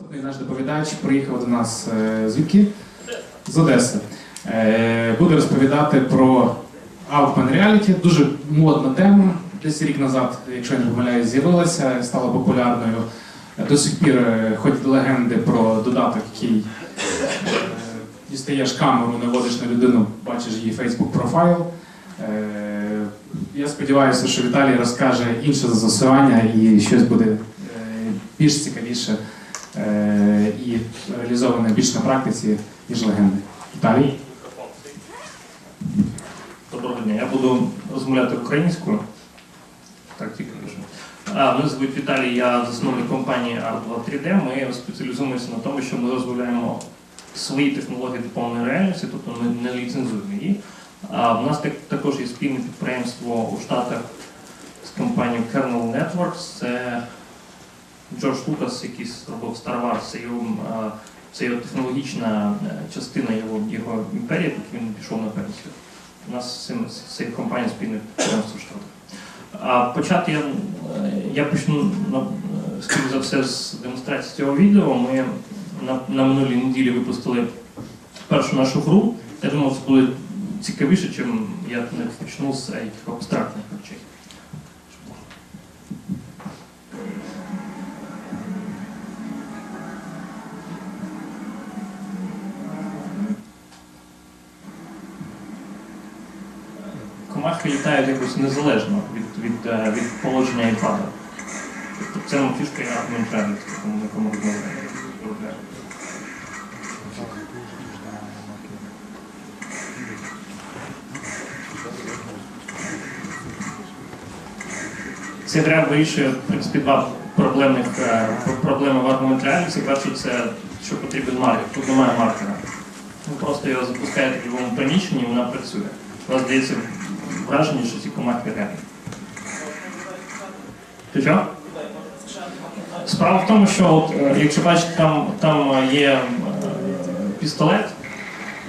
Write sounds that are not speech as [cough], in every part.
Наступний наш доповідач приїхав до нас е, звідки? З Одеси. Е, Буде розповідати про Augmented Reality. Дуже модна тема. Десь рік назад, якщо я не помиляюсь, з'явилася, стала популярною. До сих пір е, ходять легенди про додаток, який дістаєш камеру, наводиш на людину, бачиш її Facebook профайл. Я сподіваюся, що Віталій розкаже інше застосування і щось буде більш цікавіше і реалізоване більш на практиці, ніж легенди. Віталій? Доброго дня. Я буду розмовляти українською. Так, тільки кажу. Мене звуть Віталій, я засновник компанії Art2 3D. Ми спеціалізуємося на тому, що ми розвиваємо свої технології доповненої реальності, тобто ми не ліцензуємо її. А в нас так, також є спільне підприємство у Штатах з компанією Kernel Networks. Це Джордж Лукас, який робив Star Wars, це його, це його технологічна е, частина його, його імперії, поки він пішов на пенсію. У нас з цим з цією компанією спільне підприємство в Штатах. А почати я, е, я почну ну, е, за все з демонстрації цього відео. Ми на, на минулій неділі випустили першу нашу гру. Я думав, це буде цікавіше, чим я почну з яких абстрактних літають якось незалежно від, від, е, від положення iPad. Тобто це нам фішка і аргументальність, тому ми кому розмовляємо. Цей варіант вирішує в принципі два проблемних е, проблеми в аргументальності. Перше, це що потрібен маркер. Тут немає маркера. Ви просто його запускаєте в будь-якому приміщенні, і вона працює. У вас здається враження, що ці комахи реальні. Що? Справа в тому, що от, е, якщо бачите, там, там є е, пістолет.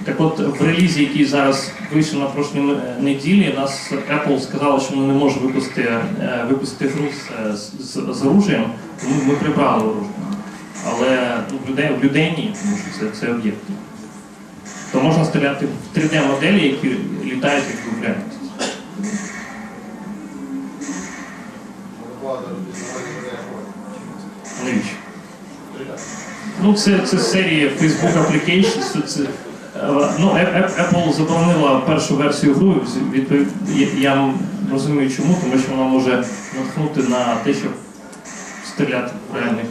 Так от в релізі, який зараз вийшов на прошлій неділі, нас Apple сказала, що вони не можуть випустити, е, випустити гру з, з, з оружієм, тому ми прибрали оружие. Але ну, в людей, в людей ні, тому що це, це об'єкт. То можна стріляти в 3D-моделі, які літають як в Ну, це, це серія Facebook Applications. Це, це, е, ну, Ap- Ap- Apple заборонила першу версію гри. Відповідь, я, я розумію чому, тому що вона може натхнути на те, щоб стріляти в реальних.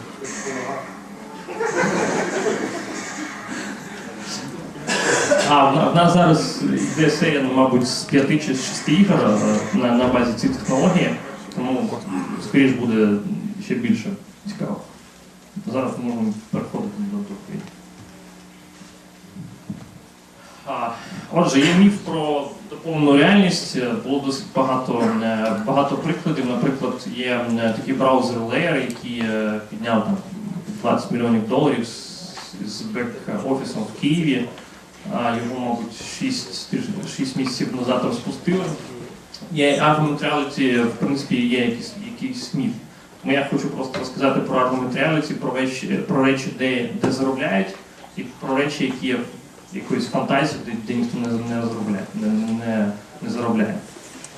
А, в нас зараз йде серія, ну, мабуть, з п'яти чи з шести ігор е, на, на базі цієї технології, тому скоріш буде ще більше цікаво. Зараз можемо переходити до доповіді. Отже, є міф про доповнену реальність. Було досить багато, е, багато прикладів. Наприклад, є е, такий браузер Layer, який е, підняв там 20 мільйонів доларів з- бек-офісом в Києві. Його, мабуть, 6, тижнів, 6 місяців назад розпустили. Є Augmented Reality, в принципі, є якийсь, якийсь міф. Тому я хочу просто розказати про Augmented про речі, про речі де, де заробляють, і про речі, які є якоюсь фантазією, де, де ніхто не, не заробляє. Не, не, не заробляє.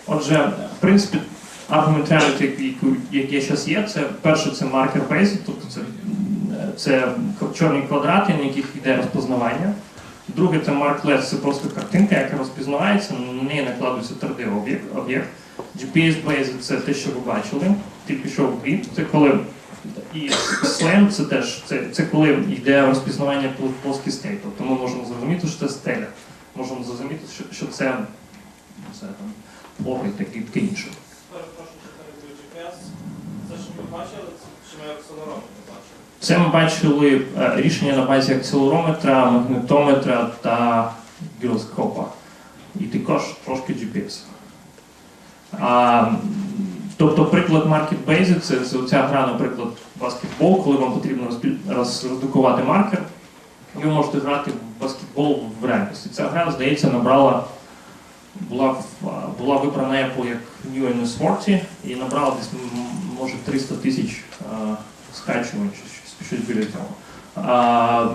Отже, в принципі, Augmented Reality, який, зараз є, це перше це маркер based, тобто це, це чорні квадрати, на яких йде розпознавання. Друге це markless, це просто картинка, яка розпізнавається, на неї накладується 3D-об'єкт. Об'єкт. GPS-based це те, що ви бачили, тільки що в грі. Це коли і сленг це теж це, це коли йде розпізнавання пл- плоскостей. Тобто ми можемо зрозуміти, що це стеля. Можемо зрозуміти, що, що це, це там, плохо і таке таке інше. GPS. Це що ми бачили, чи ми акселером не бачили? Це ми бачили е, рішення на базі акселерометра, магнитометра та гіроскопа. І також трошки GPS. А, тобто приклад Market Basic це, це ця гра, наприклад, баскетбол, коли вам потрібно розпі- роз- роздукувати маркер, ви можете грати в баскетбол в реальності. Ця гра, здається, набрала, була, була вибрана Apple як New in Sport і набрала десь, може, 300 тисяч скачувань, щось, щось біля цього. А,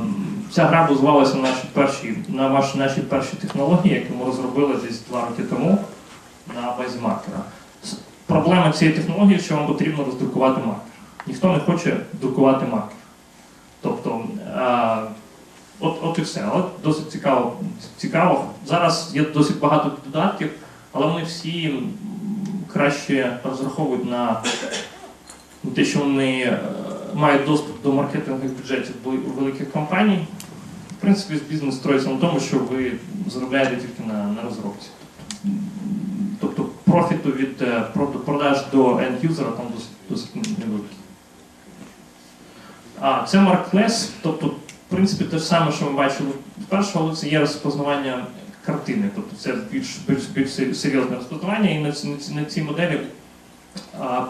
ця гра базувалася на нашій першій, на ваш, нашій першій технології, яку ми розробили десь два роки тому на базі маркера. Проблема цієї технології, що вам потрібно роздрукувати маркер. Ніхто не хоче друкувати маркер. Тобто, а, от, от і все. Але досить цікаво. цікаво. Зараз є досить багато додатків, але вони всі краще розраховують на те, що вони е, мають доступ до маркетингових бюджетів вели- великих компаній. В принципі, бізнес строїться на тому, що ви заробляєте тільки на, на розробці. Профіту від е, продаж до end-юзера там досить, досить невеликий. А це Markless, тобто, в принципі, те ж саме, що ми бачили вперше, але це є розпознавання картини. Тобто це більш, більш, більш серйозне розпознавання, і на на на ці моделі а,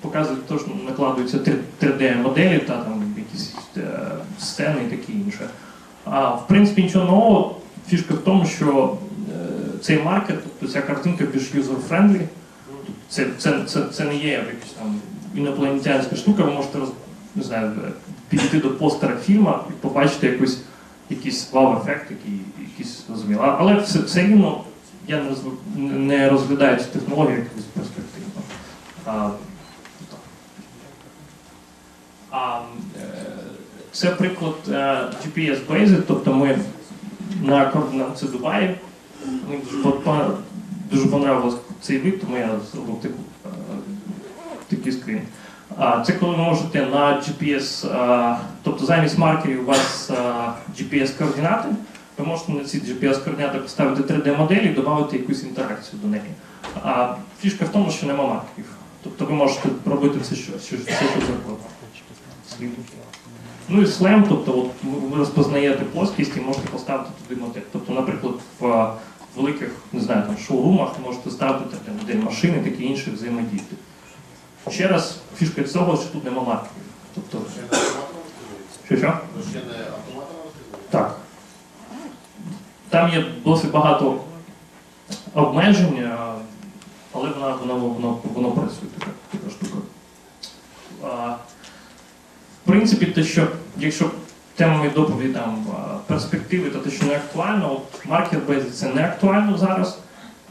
показують те, що накладуються 3D-моделі та там якісь е, сцени і таке інше. А в принципі нічого нового. Фішка в тому, що цей маркет, тобто ця картинка більш user-friendly. Це, це, це, це не є якась там інопланетянська штука, ви можете роз, не знаю, підійти до постера фільму і побачити якийсь, якийсь вау-ефект, який якийсь зрозуміло. Але все, все рівно я не, не розглядаю цю технологію якось перспективно. А. А, е, це приклад е, GPS Basic, тобто ми на координації Дубаї. Мені дуже, по- по- дуже понравилось цей вид, тому я зробив таку, е, такий скрін. А, Це коли ви можете на GPS, а, тобто замість маркерів у вас а, GPS-координати, ви можете на ці GPS-координати поставити 3D-моделі і додати якусь інтеракцію до неї. А фішка в тому, що нема маркерів. Тобто ви можете робити все, що, все, що завгодно. Ну і слем, тобто от ви- розпознаєте плоскість і можете поставити туди модель. Тобто, наприклад, в е, великих не знаю, там, шоурумах можете ставити там, модель машини, таке інше взаємодіяти. Ще раз, фішка цього, що тут нема маркерів. Тобто, що що? Не? Так. Там є досить багато обмежень, але вона, вона, воно, воно працює така, така штука. А, в принципі, те, що якщо тема моєї доповіді там перспективи, то те, що не актуально, Basic це не актуально зараз,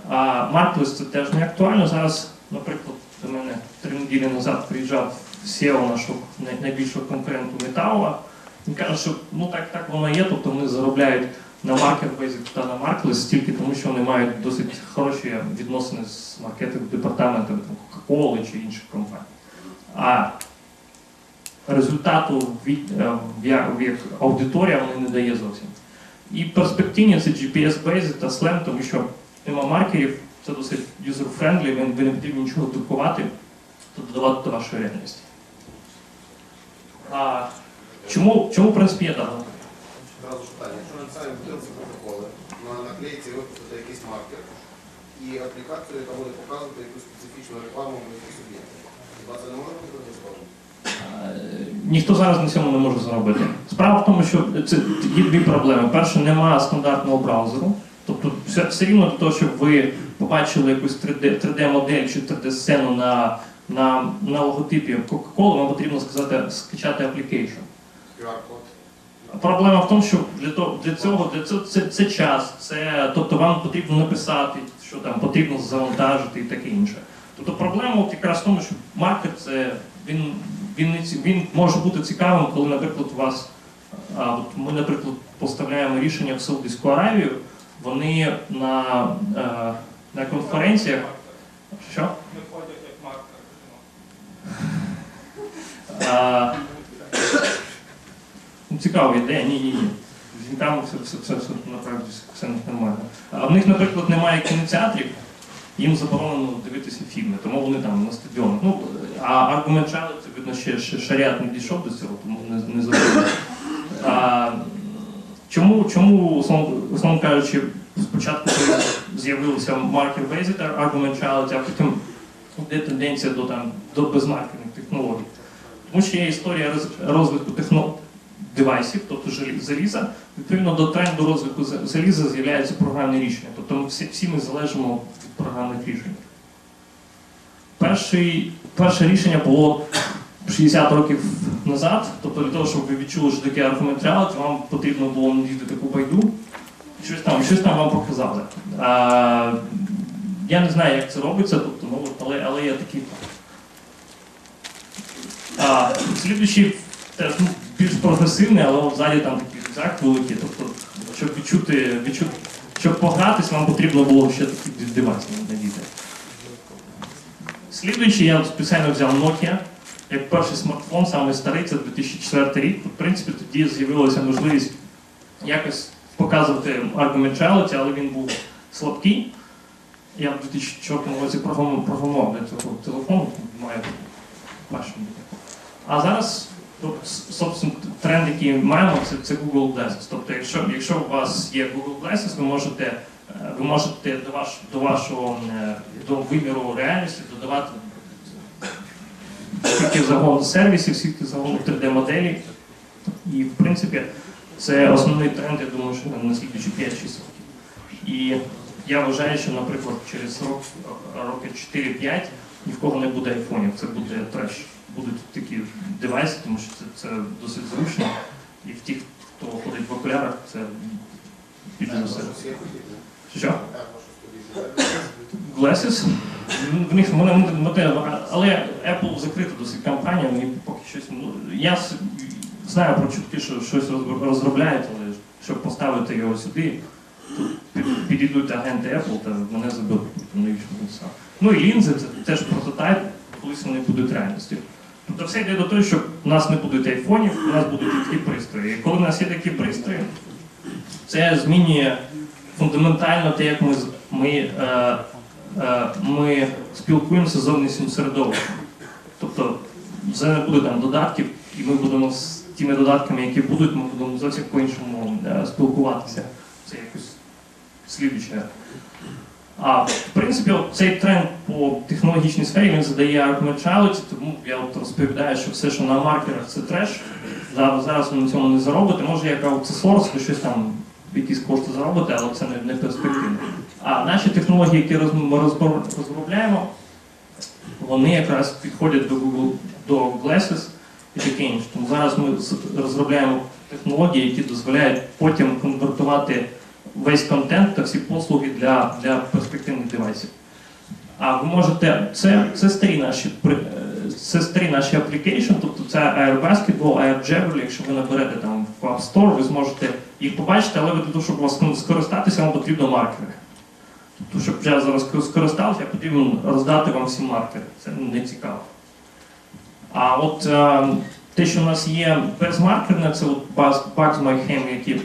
а Markless це теж не актуально. Зараз, наприклад, до мене три неділі назад приїжджав SEO нашого найбільшого конкуренту Металла. Він каже, що ну так, так воно є, тобто вони заробляють на Basic та на Markless тільки тому, що вони мають досить хороші відносини з маркетинг департаментом Coca-Cola чи інших компаній. Результату від, е, як аудиторія вони не дає зовсім. І перспективні це GPS Basic та SLAM, тому що нема маркерів, це досить user-friendly, ви, не потрібно нічого друкувати, то додавати до вашої реальності. А чому, чому в принципі є дата? Одразу питання. Якщо написаємо бутилці протоколи, на наклейці випустити якийсь маркер і аплікацію, яка буде показувати якусь специфічну рекламу в якийсь об'єкт. Хіба це не може бути? Ніхто зараз на цьому не може заробити. Справа в тому, що це є дві проблеми. Перше, немає стандартного браузеру. Тобто, все, все рівно для того, щоб ви побачили якусь 3D, 3D-модель чи 3D-сцену на, на, на логотипі Coca-Cola, вам потрібно сказати, скачати. QR-код. Проблема в тому, що для того для цього для цього це, це час, це тобто вам потрібно написати, що там потрібно завантажити і таке інше. Тобто проблема от якраз в тому, що маркер це він, він, не він може бути цікавим, коли, наприклад, у вас а, от ми, наприклад, поставляємо рішення в Саудівську Аравію, вони на, е, на конференціях. Що? Не як маркер. Ну, цікава ідея, ні, ні, ні. Там все, все, все, все насправді все нормально. А в них, наприклад, немає кінотеатрів, їм заборонено дивитися фільми, тому вони там на стадіонах. Ну, а аргумент це видно, ще, ще шаріат не дійшов до цього, тому не, не заборонено. А, чому, чому условно, кажучи, спочатку з'явився маркер Basic аргумент Child, а потім йде тенденція до, там, до безмаркерних технологій. Тому що є історія розвитку техно... девайсів, тобто заліза. Відповідно до тренду розвитку заліза з'являються програмні рішення. Тобто всі, всі ми залежимо від програмних рішень. Перший, перше рішення було 60 років назад. Тобто для того, щоб ви відчули, що таке Reality, вам потрібно було надіти таку байду, щось там, щось там вам показали. А, я не знаю, як це робиться, тобто, ну, але, але я такий. А, слідуючий теж ну, більш прогресивний, але ззаді там такий рюкзак великий. Тобто, щоб відчути, відчути, щоб погратись, вам потрібно було ще такий девайс надіти. Слідуючий я спеціально взяв Nokia. Як перший смартфон, саме старий, це 2004 рік. В принципі, тоді з'явилася можливість якось показувати Argument Reality, але він був слабкий. Я в 2004 році програмував для цього телефону, має бачимо. А зараз, ну, собственно, тренд, який маємо, це, це Google Glasses. Тобто, якщо, якщо у вас є Google Glasses, ви можете, ви можете до, ваш, до вашого е, до виміру реальності додавати скільки загалом сервісів, скільки загалом 3D-моделей. І, в принципі, це основний тренд, я думаю, що на слідуючі 5-6 років. І я вважаю, що, наприклад, через рок, роки 4-5 ні в кого не буде айфонів, це буде треш. Будуть такі девайси, тому що це, це досить зручно. І в тих, хто ходить в окулярах, це більш за все. Що? Glasses. В них вони- але Apple закрита досить компанія, вони поки щось. Ну, я знаю про чутки, що щось розробляють, але щоб поставити його сюди, тут підійдуть агенти Apple та мене мені? Ну і лінзи це теж прототайп, колись вони будуть реальністю. Тобто все йде до того, що у нас не будуть айфонів, у нас будуть такі пристрої. І коли в нас є такі пристрої, це змінює фундаментально те, як ми, ми, е, е, ми спілкуємося з зовнішнім середовищем. Тобто вже не буде там додатків, і ми будемо з тими додатками, які будуть, ми будемо зовсім по-іншому е, спілкуватися. Це якось слідуюче. А в принципі, от цей тренд по технологічній сфері він задає argument тому я от розповідаю, що все, що на маркерах, це треш. Зараз ви на цьому не заробите. Може, як аутсорс, ви щось там якісь кошти заробите, але це не перспективно. А наші технології, які ми розробляємо, вони якраз підходять до Google до Glasses і таке інше. Тому зараз ми розробляємо технології, які дозволяють потім конвертувати весь контент та всі послуги для, для перспективних девайсів. А ви можете, це, це старі наші старі наші application, тобто це Air Basketball, Air Jewelry, якщо ви наберете там в App Store, ви зможете їх побачити, але для того, щоб вас ну, скористатися, вам потрібно маркери. Тобто, щоб я зараз скористався, потрібно роздати вам всі маркери. Це ну, не цікаво. А от е, те, що у нас є безмаркерне, це от Bugs Bugs My Ham, які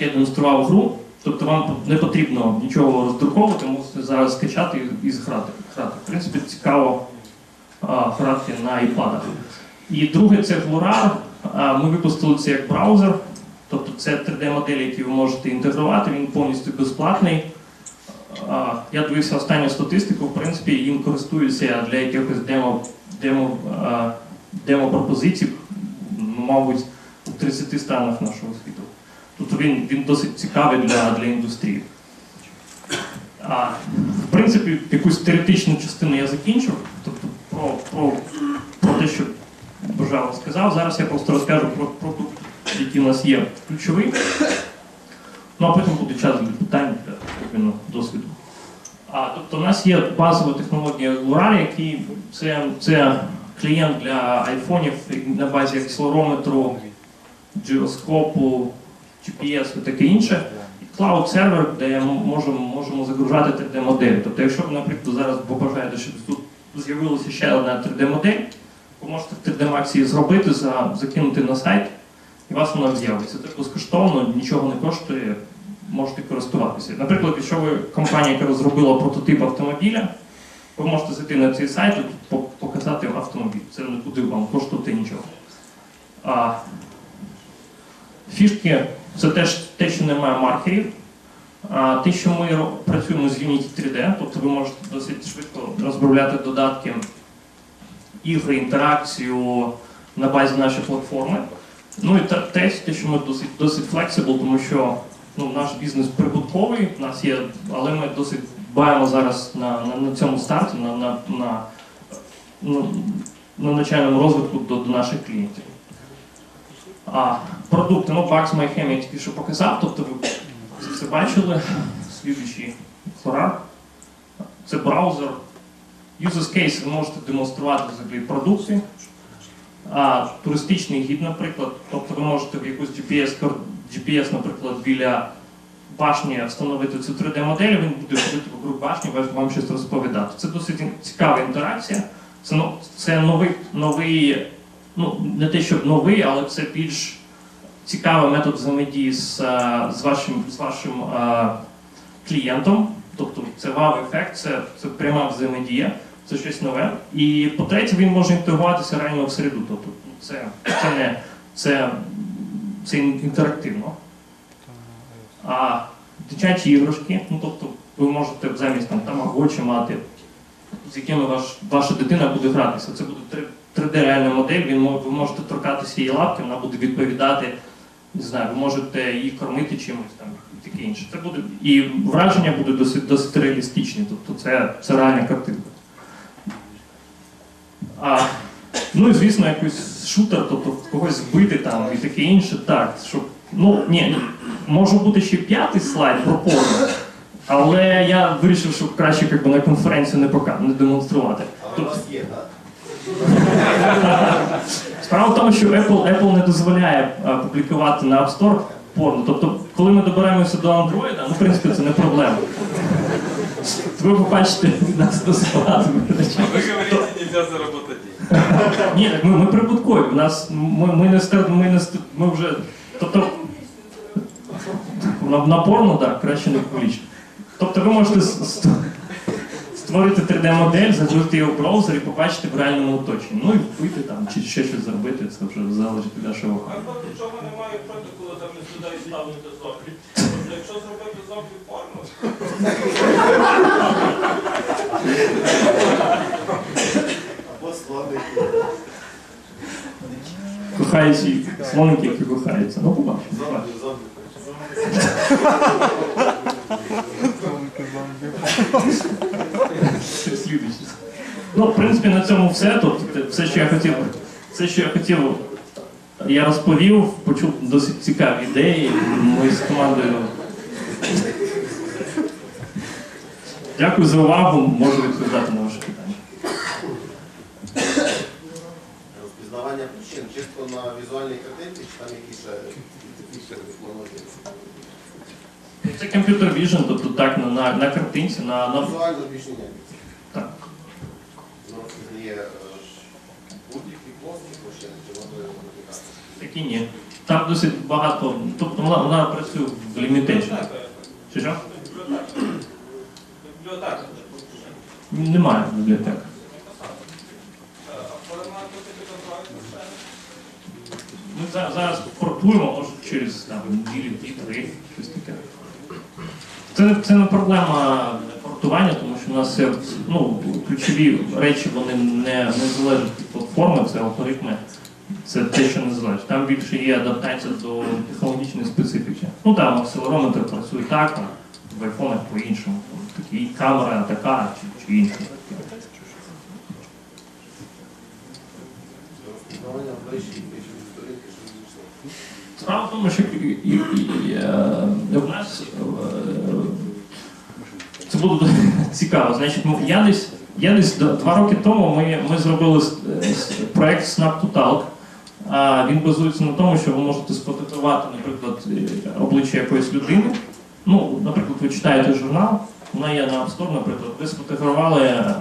я демонстрував гру. Тобто вам не потрібно нічого роздруковувати, можете зараз скачати і, зграти. грати. В принципі, цікаво грати на iPad. І друге це Glorar. Ми випустили це як браузер. Тобто це 3D-моделі, які ви можете інтегрувати, він повністю безплатний. Я дивився останню статистику, в принципі, їм користуються для якихось демо, демо, а, демо-пропозицій, ну, мабуть, у 30 странах нашого світу. Тобто він, він досить цікавий для, для індустрії. В принципі, якусь теоретичну частину я закінчив, про, про, про те, що Божава сказав. Зараз я просто розкажу про продукт, який у нас є ключовий. Ну а потім буде час для питань для обміну досвіду. А, тобто у нас є базова технологія Lurar, який це, це клієнт для айфонів на базі акселерометру, джироскопу, GPS і таке інше. Cloud сервер, де можемо, можемо загружати 3D-моделі. Тобто, якщо ви, наприклад, зараз побажаєте, щоб тут з'явилася ще одна 3D-модель, ви можете в 3D Max її зробити, за, закинути на сайт, і у вас вона з'явиться. Це безкоштовно, нічого не коштує, можете користуватися. Наприклад, якщо ви компанія, яка розробила прототип автомобіля, ви можете зайти на цей сайт і показати автомобіль. Це не буде вам коштувати нічого. А, фішки це теж те, що немає маркерів. Те, що ми працюємо з Unity 3D, тобто ви можете досить швидко розробляти додатки, ігри, інтеракцію на базі нашої платформи. Ну і те- те, що ми досить, досить flexible, тому що ну, наш бізнес прибутковий, у нас є, але ми досить дбаємо зараз на, на, на цьому старті, на, на, на, ну, на навчальному розвитку до, до наших клієнтів. А продукти, ну, Bugs My тільки що показав, тобто ви все бачили. Слідуючий флорар. Це браузер. User case ви можете демонструвати взагалі продукти. А, туристичний гід, наприклад, тобто ви можете в якусь GPS, GPS, наприклад, біля башні встановити цю 3D-модель, він буде ходити вокруг башні, вам- щось розповідати. Це досить цікава інтеракція. Це, це новий, новий, ну не те, щоб новий, але це більш цікавий метод взаємодії з, е, з вашим, з вашим е, клієнтом. Тобто це вау-ефект, це, це пряма взаємодія, це щось нове. І по-третє, він може інтегруватися реально в середу. Тобто це, це не це, це інтерактивно. А дитячі іграшки, ну тобто ви можете замість там тамагочі мати, з якими ваш, ваша дитина буде гратися. Це буде 3D реальна модель, він, ви можете торкатися її лапки, вона буде відповідати. Не знаю, ви можете її кормити чимось там і таке інше. Це буде і враження буде досить досить реалістичні, тобто це, це реальна картинка. А, ну і звісно, якийсь шутер, тобто когось вбити там і таке інше. Так, щоб ну ні, може бути ще п'ятий слайд про порно, але я вирішив, що краще якби, на конференцію не пока не демонструвати. Але у вас є, так? Справа в тому, що Apple, Apple не дозволяє а, публікувати на App Store порно. Тобто, коли ми доберемося до Android, ну, в принципі, це не проблема. Ви побачите від нас досить багато глядачів. Вы говорите, нельзя деньги. Ні, ми, ми прибуткові. У нас ми, ми не стар- ми не ст- ми вже. Тобто на, на порно, так, краще не публічно. Тобто ви можете створити 3D-модель, загрузити її в браузер і побачити в реальному оточенні. Ну і вбити там чи ще щось зробити, це вже залежить від вашого. А то нічого немає проти, коли там із людей ставити зомбі. Тобто, якщо зробити зомбі порно, Або слони. Кохаючі слоники, які кохаються. Ну, побачимо. Зомбі, зомбі. Слідуючий. Ну, в принципі, на цьому все. Тобто, все, що я хотів, все, що я хотів, я розповів, почув досить цікаві ідеї. Ми з командою. Дякую за увагу. Можу відповідати на ваші питання. Розпізнавання причин чисто на візуальній картинці, чи там якісь технічні технології? Це комп'ютер vision, тобто так на, на, на картинці, на, на Візуально більше ніяк. Е, будь-які плоскі площини, чи воно виникає. Такі ні. Там досить багато. Тобто вона, вона працює в лімітейшн. Чи що? Бібліотека. Бібліотека. Немає бібліотек. А формат тобі контроль Ми за- зараз портуємо, може через там, неділі, дві-три, щось таке. Це, це не проблема портування, тому у нас є, ну, ключові речі вони не, не залежать від платформи, це алгоритми, це те, що не залежить. Там більше є адаптація до технологічної специфіки. Ну там акселерометр працює так, там, в айфонах по-іншому. Такі камера така чи, чи інша. Справа в тому, що і, і, і, е, в нас е, буде [laughs] цікаво. Значить, м- я десь, я десь два роки тому ми, ми зробили е, проект Snap to Talk. Він базується на тому, що ви можете сфотографувати, наприклад, е, обличчя якоїсь людини. Ну, наприклад, ви читаєте журнал, вона є на App Store, наприклад, ви сфотографували е,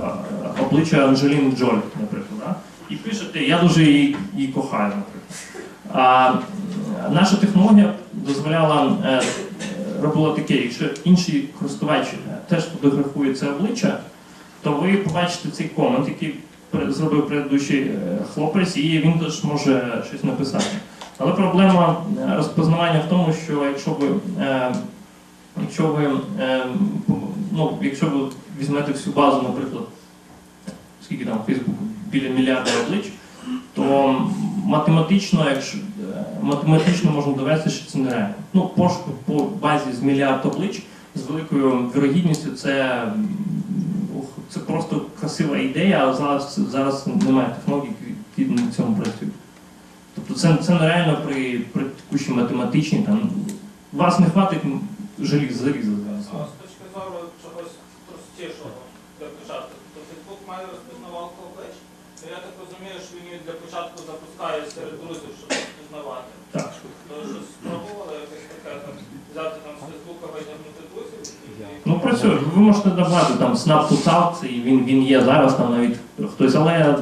обличчя Анджеліни Джолі, наприклад, да? і пишете, я дуже її, її кохаю, наприклад. А, наша технологія дозволяла робила таке, якщо інший користувач е, теж фотографує це обличчя, то ви побачите цей комент, який зробив предыдущий е, хлопець, і він теж може щось написати. Але проблема е, розпознавання в тому, що якщо ви, е, якщо ви, ну, якщо ви візьмете всю базу, наприклад, скільки там в Фейсбуку, біля мільярда облич, то математично, якщо математично можна довести, що це нереально. Ну, пошук по базі з мільярд облич з великою вірогідністю це, це просто красива ідея, а зараз, зараз немає технологій, які на цьому працюють. це, це нереально при, при текущій математичній там. Вас не хватить желіз, заліза. З точки зору чогось простішого для початку, то Facebook має розпізнавалку облич. Я так розумію, що він для початку запускає серед друзів, щоб розпізнавати. Так. То щось спробували якесь таке там взяти там з Фейсбука, витягнути друзів і Ну працює. Ви можете додати там Snap to South, і він, він є зараз там навіть хтось, але е,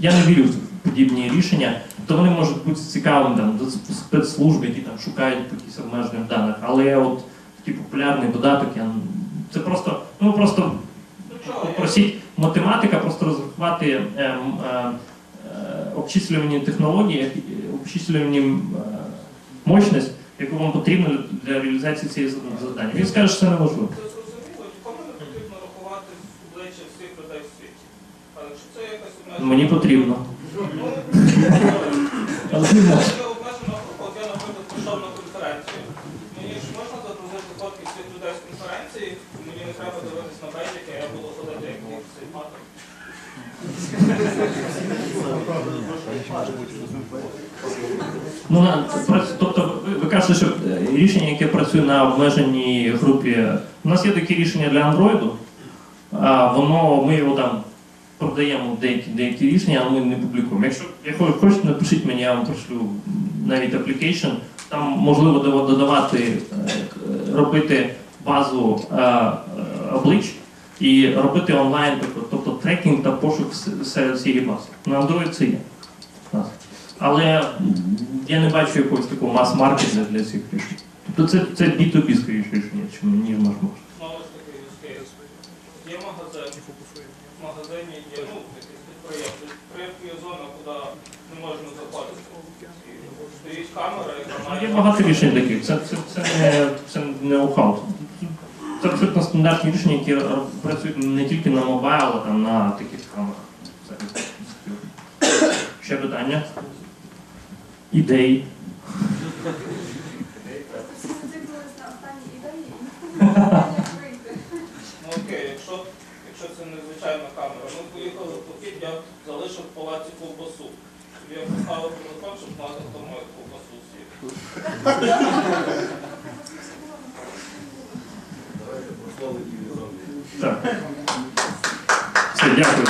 я не вірю в подібні рішення. То вони можуть бути цікавими там до спецслужб, які там шукають якісь обмежених даних. Але от такий популярний додаток, я це просто, ну просто Попросіть математика просто розрахувати е, е, е, обчислювані технології, які- обчислювані е, мощність, яку вам потрібно для реалізації цієї зад- завдання. Він скаже, що це неможливо. Це зрозуміло, нікому не потрібно рахувати обличчя всіх людей в світі. Але якщо це якась обмежена... Мені потрібно. Ну, Але не можна. Це обмежена група. От я, наприклад, прийшов на конференцію. Мені ж можна загрузити фотки всіх людей з конференції, мені не треба дивитись на бейджики, я буду ходити як ніг цей матер. Ну, тобто, ви, ви кажете, що е, рішення, яке працює на обмеженій групі, у нас є такі рішення для Android, воно, ми його там продаємо деякі, деякі рішення, але ми не публікуємо. Якщо якщо хочете, напишіть мені, я вам пришлю навіть application, там можливо додавати, е, робити базу е, е, облич і робити онлайн, тобто, тобто трекінг та пошук цієї бази. На Android це є. Але я не бачу якогось такого мас-маркету для цих рішень. Тобто це, це B2B скоріше ніж наш може. Знову ж таки, use case. Є магазин, в магазині є ну, якесь підприємство, підприємство є зона, куди не можна заходити. І Стоїть камера, яка має... Є багато рішень таких. Це, це, це не, це не ноу-хау. Це абсолютно стандартні рішення, які працюють не тільки на мобайл, а там на таких камерах. Це- Ще питання? Ідеї. Всі зациклились на останній ідеї [laughs] і ніхто не знає, як вийти. Ну окей, якщо, якщо це незвичайна камера, ми поїхали в похід, я залишив в палаці ковбасу. Тобі я поставив телефон, щоб знати, хто має ковбасу. Давайте про зомбі. Так. Все, дякую.